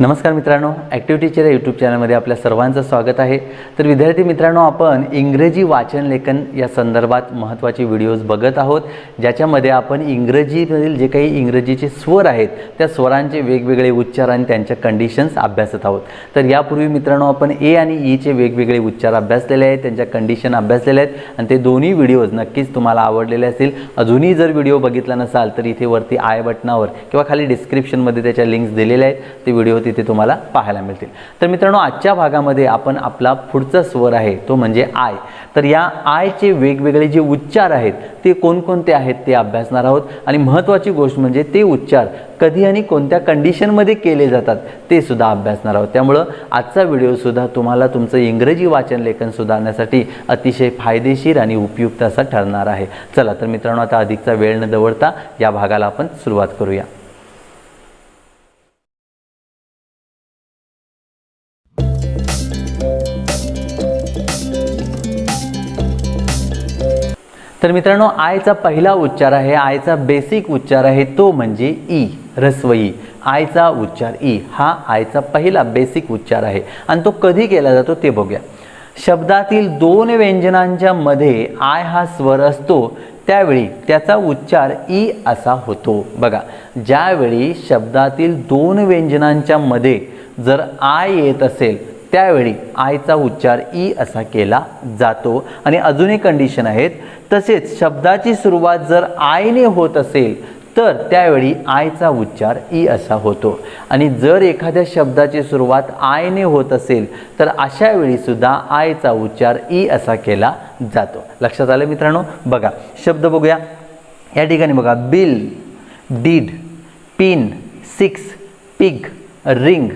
नमस्कार मित्रांनो ॲक्टिव्हिटीच्या यूट्यूब चॅनलमध्ये आपल्या सर्वांचं स्वागत आहे. तर विद्यार्थी मित्रांनो आपण इंग्रजी वाचन लेखन या संदर्भात महत्त्वाचे व्हिडिओज बघत आहोत. ज्याच्यामध्ये आपण इंग्रजीमधील जे काही इंग्रजीचे स्वर आहेत त्या स्वरांचे वेगवेगळे उच्चार आणि त्यांच्या कंडिशन्स अभ्यासत आहोत. तर यापूर्वी मित्रांनो आपण ए आणि e ईचे वेगवेगळे उच्चार अभ्यासलेले आहेत त्यांच्या कंडिशन अभ्यासलेल्या आहेत आणि ते दोन्ही व्हिडिओज नक्कीच तुम्हाला आवडलेले असतील. अजूनही जर व्हिडिओ बघितला नसाल तर इथे वरती आय बटनावर किंवा खाली डिस्क्रिप्शनमध्ये त्याच्या लिंक्स दिलेल्या आहेत. ते व्हिडिओ तिथे तुम्हाला पाहायला मिळतील. तर मित्रांनो आजच्या भागामध्ये आपण आपला पुढचा स्वर आहे तो म्हणजे आय. तर या आयचे वेगवेगळे जे उच्चार आहेत ते कोणकोणते आहेत ते अभ्यासणार आहोत. आणि महत्त्वाची गोष्ट म्हणजे ते उच्चार कधी आणि कोणत्या कंडिशनमध्ये केले जातात ते सुद्धा अभ्यासणार आहोत. त्यामुळं आजचा व्हिडिओसुद्धा तुम्हाला तुमचं इंग्रजी वाचन लेखन सुधारण्यासाठी अतिशय फायदेशीर आणि उपयुक्त असा ठरणार आहे. चला तर मित्रांनो आता अधिकचा वेळ न दवडता या भागाला आपण सुरुवात करूया. तर मित्रांनो आयचा पहिला उच्चार आहे आयचा बेसिक उच्चार आहे तो म्हणजे ई रस्वई. आयचा उच्चार ई हा आयचा पहिला बेसिक उच्चार आहे. आणि तो कधी केला जातो ते बघूया. शब्दातील दोन व्यंजनांच्या मध्ये आय हा स्वर असतो त्यावेळी त्याचा उच्चार ई असा होतो. बघा ज्यावेळी शब्दातील दोन व्यंजनांच्या मध्ये जर आय येत असेल त्यावेळी आयचा उच्चार ई असा केला जातो. आणि अजून एक कंडिशन आहेत. तसेच शब्दाची सुरुवात जर आयने होत असेल तर त्यावेळी आयचा उच्चार ई असा होतो. आणि जर एखाद्या शब्दाची सुरुवात आयने होत असेल तर अशा वेळीसुद्धा आयचा उच्चार ई असा केला जातो. लक्षात आलं मित्रांनो? बघा शब्द बघूया. या ठिकाणी बघा bill did pin six pig ring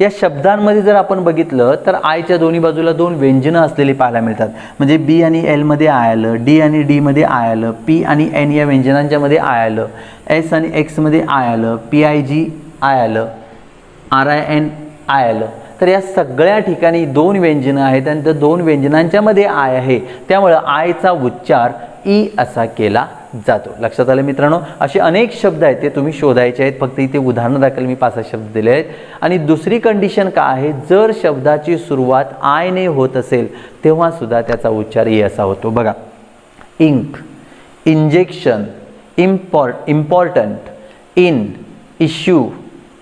या शब्दांमध्ये जर आपण बघितलं तर आयच्या दोन्ही बाजूला दोन व्यंजनं असलेली पाहायला मिळतात. म्हणजे बी आणि एलमध्ये आय आलं डी आणि डीमध्ये आय आलं पी आणि एन या व्यंजनांच्यामध्ये आय आलं एस आणि एक्समध्ये आय आलं पी आय जी आय आलं आर आय एन आय आलं. तर या सगळ्या ठिकाणी दोन व्यंजनं आहेत आणि त्या दोन व्यंजनांच्या मध्ये आय आहे. त्यामुळं आयचा उच्चार ई असा केला जातो. लक्षात आलं मित्रांनो? असे अनेक शब्द आहेत ते तुम्ही शोधायचे आहेत. फक्त इथे उदाहरणं दाखल मी पाच शब्द दिले आहेत. आणि दुसरी कंडिशन काय आहे? जर शब्दाची सुरुवात आयने होत असेल तेव्हा सुद्धा त्याचा उच्चार ए असा होतो. बघा. Ink injection import important in issue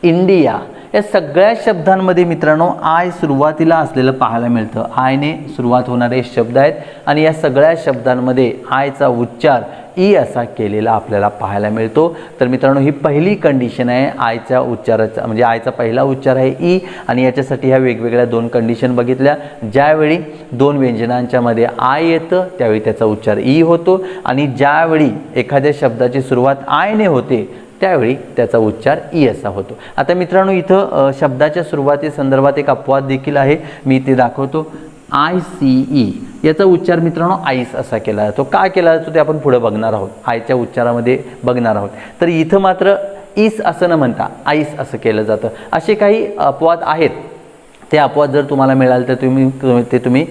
India या सगळ्या शब्दांमध्ये मित्रांनो आय सुरुवातीला असलेलं पाहायला मिळतं. आयने सुरुवात होणारे शब्द आहेत. आणि या सगळ्या शब्दांमध्ये आयचा उच्चार ई असा केलेला आपल्याला पाहायला मिळतो. तर मित्रांनो ही पहिली कंडिशन आहे. आयच्या उच्चाराचा म्हणजे आयचा पहिला उच्चार आहे ई. आणि याच्यासाठी ह्या वेगवेगळ्या दोन कंडिशन बघितल्या. ज्यावेळी दोन व्यंजनांच्या मध्ये आय येतं त्यावेळी त्याचा उच्चार ई होतो. आणि ज्यावेळी एखाद्या शब्दाची सुरुवात आयने होते त्यावेळी त्याचा उच्चार ई असा होतो. आता मित्रांनो इथं शब्दाच्या शब्दाच्या सुरुवातीसंदर्भात एक अपवाद देखील आहे. मी ते दाखवतो. I C E. याचा उच्चार मित्रांनो आईस असा केला जातो. का केला जातो ते आपण पुढे बघणार आहोत. आयच्या उच्चारामध्ये बघणार आहोत. तर इथं मात्र ईस असं न म्हणता आईस असं केलं जातं. असे काही अपवाद आहेत? ते अपवाद जर तुम्हाला मिळाल तर तुम्ही तुम्ही- ते तुम्ही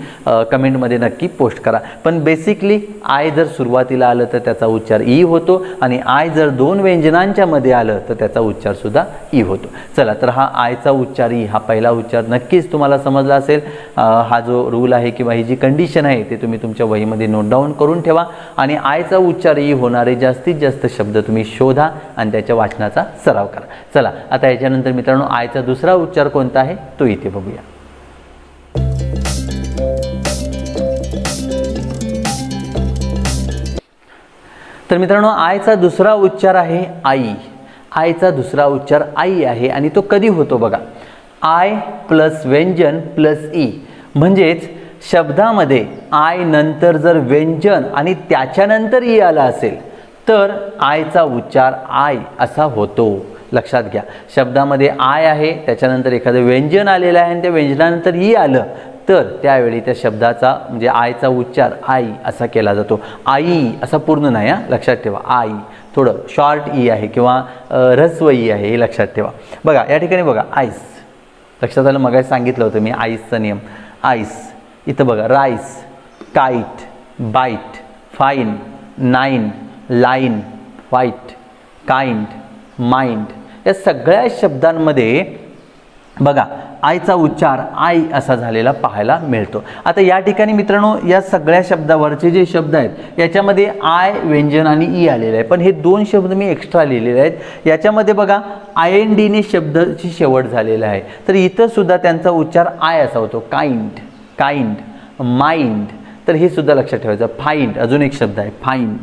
कमेंटमध्ये नक्की पोस्ट करा. पण बेसिकली आय जर सुरुवातीला आलं तर त्याचा उच्चार ई होतो आणि आय जर दोन व्यंजनांच्या मध्ये आलं तर त्याचा उच्चारसुद्धा ई e होतो. चला तर हा आयचा उच्चार ई हा पहिला उच्चार नक्कीच तुम्हाला समजला असेल. हा जो रूल आहे किंवा ही जी कंडिशन आहे ते तुम्ही तुमच्या वहीमध्ये नोट डाऊन करून ठेवा आणि आयचा उच्चार ई होणारे जास्तीत जास्त शब्द तुम्ही शोधा आणि त्याच्या वाचनाचा सराव करा. चला आता याच्यानंतर मित्रांनो आयचा दुसरा उच्चार कोणता आहे? तो इथे बघू तर मित्रांनो आयचा दुसरा उच्चार आहे आई. आयचा दुसरा उच्चार आई आहे आणि तो कधी होतो बघा? आय प्लस व्यंजन प्लस ई. म्हणजेच शब्दामध्ये आय नंतर जर व्यंजन आणि त्याच्यानंतर ई आला असेल तर आयचा उच्चार आय असा होतो. लक्षात घ्या. शब्दामध्ये आय आहे त्याच्यानंतर एखादं व्यंजन आलेलं आहे आणि त्या व्यंजनानंतर ई आलं तर त्यावेळी त्या शब्दाचा म्हणजे आयचा उच्चार आई असा केला जातो. आई असा पूर्ण नाही हा लक्षात ठेवा. आई. थोडं शॉर्ट ई आहे किंवा अ, ई आहे हे लक्षात ठेवा. बघा या ठिकाणी बघा आईस लक्षात आलं मग सांगितलं होतं मी आईसचा नियम. आईस इथं बघा rice kite bite fine nine line white kind mind या सगळ्या शब्दांमध्ये बघा आयचा उच्चार आय असा झालेला पाहायला मिळतो. आता या ठिकाणी मित्रांनो या सगळ्या शब्दावरचे जे शब्द आहेत याच्यामध्ये आय व्यंजन आणि ई आलेलं आहे. पण हे दोन शब्द मी एक्स्ट्रा लिहिलेले आहेत. याच्यामध्ये बघा आय एन डीने शब्दाची शेवट झालेला आहे. तर इथं सुद्धा त्यांचा उच्चार आय असा होतो. काइंड काइंड माइंड तर हे सुद्धा लक्षात ठेवायचं. फाइंड अजून एक शब्द आहे फाइंड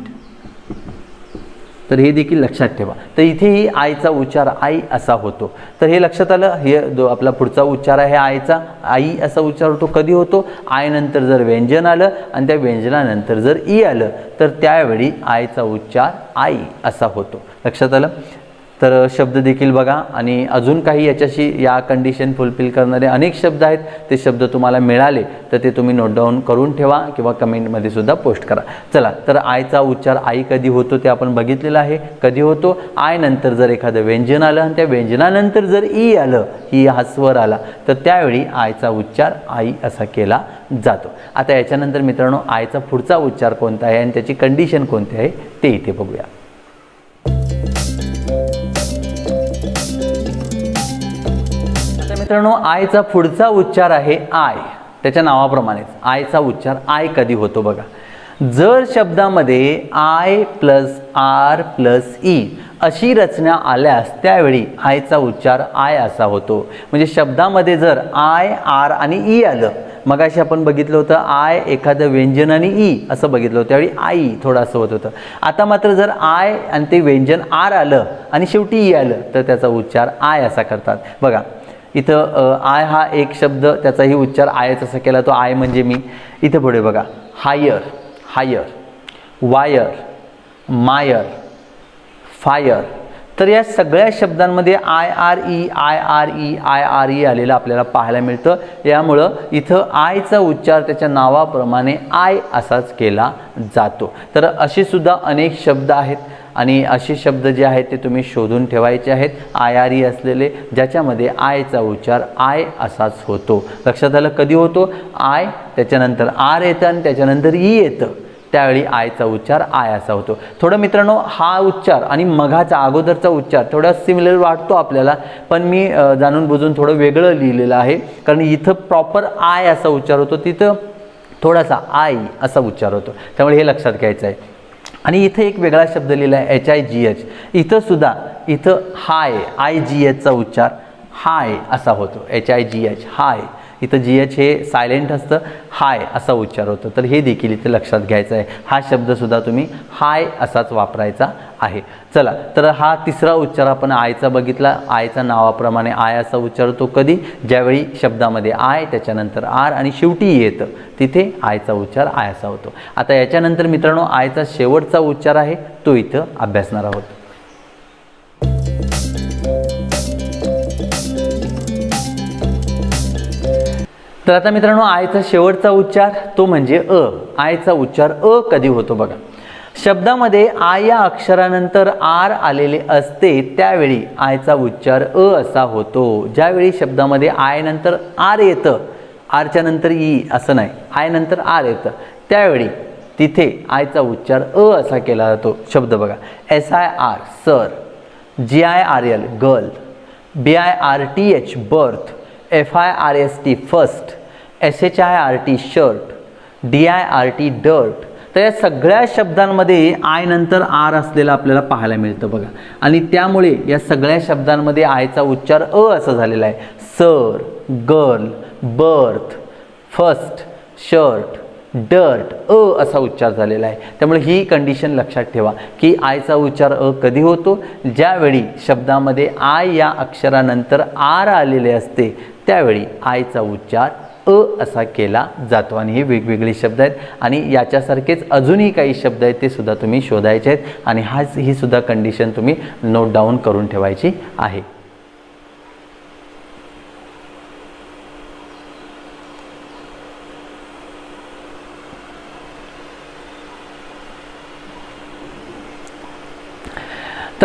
तर हे देखील लक्षात ठेवा. तर इथेही आईचा उच्चार आई असा होतो. तर हे लक्षात आलं? हे जो आपला पुढचा उच्चार आहे आईचा आई असा उच्चार होतो. कधी होतो? आयनंतर जर व्यंजन आलं आणि त्या व्यंजनानंतर जर ई आलं तर त्यावेळी आईचा उच्चार आई असा होतो. लक्षात आलं? तर शब्द देखील बघा आणि अजून काही याच्याशी या कंडिशन फुलफिल करणारे अनेक शब्द आहेत. ते शब्द तुम्हाला मिळाले तर ते तुम्ही नोट डाऊन करून ठेवा किंवा कमेंटमध्ये सुद्धा पोस्ट करा. चला तर आयचा उच्चार आई कधी होतो ते आपण बघितलेलं आहे. कधी होतो? आय नंतर जर एखादं व्यंजन आलं आणि त्या व्यंजनानंतर जर ई आलं ही हा स्वर आला तर त्यावेळी आयचा उच्चार आई असा केला जातो. आता याच्यानंतर मित्रांनो आयचा पुढचा उच्चार कोणता आहे? आणि त्याची कंडिशन कोणती आहे? ते इथे बघूया. मित्रांनो आयचा पुढचा उच्चार आहे आय. त्याच्या नावाप्रमाणेच आयचा उच्चार आय कधी होतो बघा. जर शब्दामध्ये I plus R plus E अशी रचना आल्यास त्यावेळी आयचा उच्चार आय असा होतो. म्हणजे शब्दामध्ये जर आय आर आणि ई आलं मगाशी आपण बघितलं होतं आय एखादं व्यंजन आणि ई असं बघितलं होतं त्यावेळी आई थोडं असं होत होतं. आता मात्र जर आय आणि ते व्यंजन आर आलं आणि शेवटी ई आलं तर त्याचा उच्चार आय असा करतात. बघा इथं आय हा एक शब्द त्याचाही उच्चार आयच असा केला तो आय म्हणजे मी. इथं पुढे बघा. Hire hire wire mire fire तर या सगळ्या शब्दांमध्ये I R E I R E I R E आलेलं आपल्याला पाहायला मिळतं. यामुळं इथं आयचा उच्चार त्याच्या नावाप्रमाणे आय असाच केला जातो. तर असे सुद्धा अनेक शब्द आहेत. आणि असे शब्द जे आहेत ते तुम्ही शोधून ठेवायचे आहेत. आय आर ई असलेले ज्याच्यामध्ये आयचा उच्चार आय असाच होतो. लक्षात आलं कधी होतो? आय त्याच्यानंतर आर येतं आणि त्याच्यानंतर ई येतं. त्यावेळी आयचा उच्चार आय असा होतो. थोडं मित्रांनो हा उच्चार आणि मघाचा अगोदरचा उच्चार थोडा सिमिलर वाटतो आपल्याला पण मी जाणून बुजून थोडं वेगळं लिहिलेलं आहे. कारण इथं प्रॉपर आय असा उच्चार होतो तिथं थोडासा आय असा उच्चार होतो. त्यामुळे हे लक्षात घ्यायचं आहे. आणि इथं एक वेगळा शब्द लिहिला आहे एच आय जी एच इथंसुद्धा इथं हाय आय जी एचचा उच्चार हाय असा होतो. H I G H high. इथं जी एच हे सायलेंट असतं. हाय असा उच्चार होतो. तर हे देखील इथे लक्षात घ्यायचं आहे. हा शब्दसुद्धा तुम्ही हाय असाच वापरायचा आहे. चला तर हा तिसरा उच्चार आपण आयचा बघितला. आयचा नावाप्रमाणे आय असा उच्चार होतो कधी? ज्यावेळी शब्दामध्ये आय त्याच्यानंतर आर आणि शेवटी येतं. तिथे आयचा उच्चार आय असा होतो. आता याच्यानंतर मित्रांनो आयचा शेवटचा उच्चार आहे. तो इथं अभ्यासणार आहोत. तर आता मित्रांनो आयचा शेवटचा उच्चार तो म्हणजे अ. आयचा उच्चार अ कधी होतो बघा. शब्दामध्ये आय या अक्षरानंतर आर आलेले असते त्यावेळी आयचा उच्चार अ असा होतो. ज्यावेळी शब्दामध्ये आय नंतर आर येतं आरच्या नंतर ई असं नाही आय नंतर आर येतं त्यावेळी तिथे आयचा उच्चार अ असा केला जातो. शब्द बघा. S I R sir. G I R L girl. B I R T H birth. F I R S T first S H I R T shirt D I R T dirt तर या सगळ्या शब्दांमध्ये I नंतर R असलेलं आपल्याला पाहायला मिळतं बघा. आणि त्यामुळे या सगळ्या शब्दांमध्ये आयचा उच्चार अ असा झालेला आहे. Sir girl birth first shirt dirt अ असा उच्चार झालेला आहे. त्यामुळे ही कंडिशन लक्षात ठेवा की आयचा उच्चार अ कधी होतो? ज्यावेळी शब्दामध्ये आय या अक्षरानंतर आर आलेले असते त्यावेळी आयचा उच्चार अ असा केला जातो आणि हे वेगवेगळे शब्द आहेत आणि याच्यासारखेच अजूनही काही शब्द आहेत ते सुद्धा तुम्ही शोधायचे आहेत आणि हाच ही सुद्धा कंडिशन तुम्ही नोट डाऊन करून ठेवायची आहे.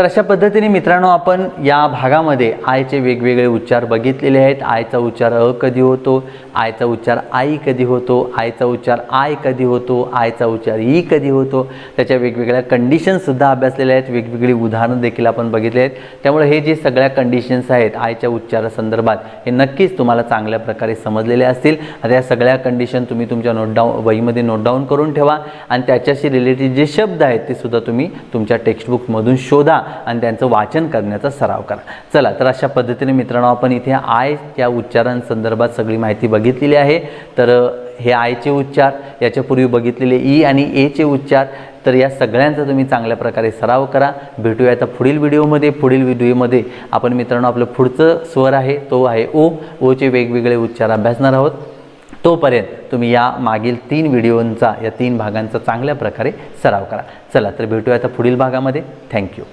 तर अशा पद्धतीने मित्रांनो आपण या भागामध्ये आयचे वेगवेगळे उच्चार बघितलेले आहेत. आयचा उच्चार अ कधी होतो? आयचा उच्चार आई कधी होतो? आयचा उच्चार आय कधी होतो? आयचा उच्चार ई कधी होतो? त्याच्या वेगवेगळ्या कंडिशन्ससुद्धा अभ्यासलेल्या आहेत. वेगवेगळी उदाहरणं देखील आपण बघितले आहेत. त्यामुळे हे जे सगळ्या कंडिशन्स आहेत आयच्या उच्चारासंदर्भात हे नक्कीच तुम्हाला चांगल्या प्रकारे समजलेले असतील. आता या सगळ्या कंडिशन तुम्ही तुमच्या नोट डाऊन वहीमध्ये नोट डाऊन करून ठेवा. आणि त्याच्याशी रिलेटेड जे शब्द आहेत ते सुद्धा तुम्ही तुमच्या टेक्स्टबुकमधून शोधा. आणि त्यांचं वाचन करण्याचा सराव करा. चला तर अशा पद्धतीने मित्रांनो आपण इथे आय या उच्चारांसंदर्भात सगळी माहिती बघितलेली आहे. तर हे आयचे उच्चार याच्यापूर्वी बघितलेले ई आणि एचे उच्चार. तर या सगळ्यांचा तुम्ही चांगल्या प्रकारे सराव करा. भेटूया आता पुढील व्हिडिओमध्ये. पुढील व्हिडिओमध्ये आपण मित्रांनो आपलं पुढचं स्वर आहे तो आहे ओ. ओचे वेगवेगळे उच्चार अभ्यासणार आहोत. तोपर्यंत तुम्ही या मागील तीन व्हिडिओंचा या तीन भागांचा चांगल्या प्रकारे सराव करा. चला तर भेटूया आता पुढील भागामध्ये. थँक्यू